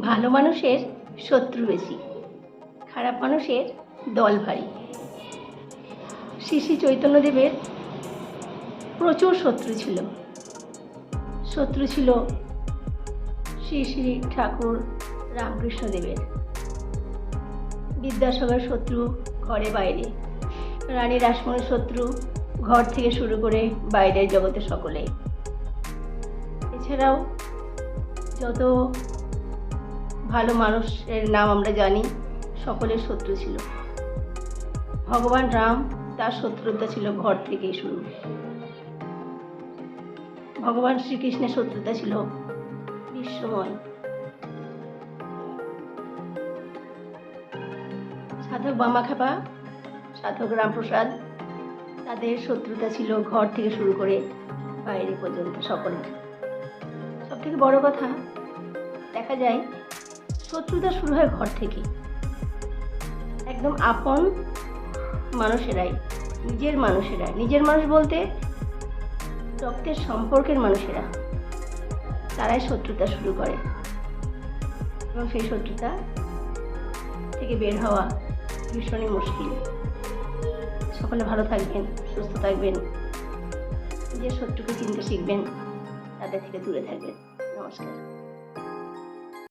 ভালো মানুষের শত্রু বেশি, খারাপ মানুষের দল ভারী। শ্রী শ্রী চৈতন্যদেবের প্রচুর শত্রু ছিল। শত্রু ছিল শ্রী শ্রী ঠাকুর রামকৃষ্ণদেবের। বিদ্যাসাগর শত্রু ঘরে বাইরে, রানী রাসমণির শত্রু ঘর থেকে শুরু করে বাইরের জগতে সকলে। এছাড়াও যত ভালো মানুষের নাম আমরা জানি, সকলের শত্রু ছিল। ভগবান রাম তার শত্রুতা ছিল ঘর থেকেই শুরু। ভগবান শ্রীকৃষ্ণের শত্রুতা ছিল বিশ্বময়। সাধক বামাখাপা সাধক রামপ্রসাদ তাদের শত্রুতা ছিল ঘর থেকে শুরু করে বাইরে পর্যন্ত সকলের। সব থেকে বড় কথা, দেখা যায় শত্রুতা শুরু হয় ঘর থেকে। একদম আপন মানুষেরাই, নিজের মানুষেরা। নিজের মানুষ বলতে রক্তের সম্পর্কের মানুষেরা। তারাই শত্রুতা শুরু করে। এবং সেই শত্রুতা থেকে বের হওয়া ভীষণই মুশকিল। সকলে ভালো থাকবেন, সুস্থ থাকবেন। যে শত্রুকে চিনতে শিখবেন, তাদের থেকে দূরে থাকবেন। নমস্কার।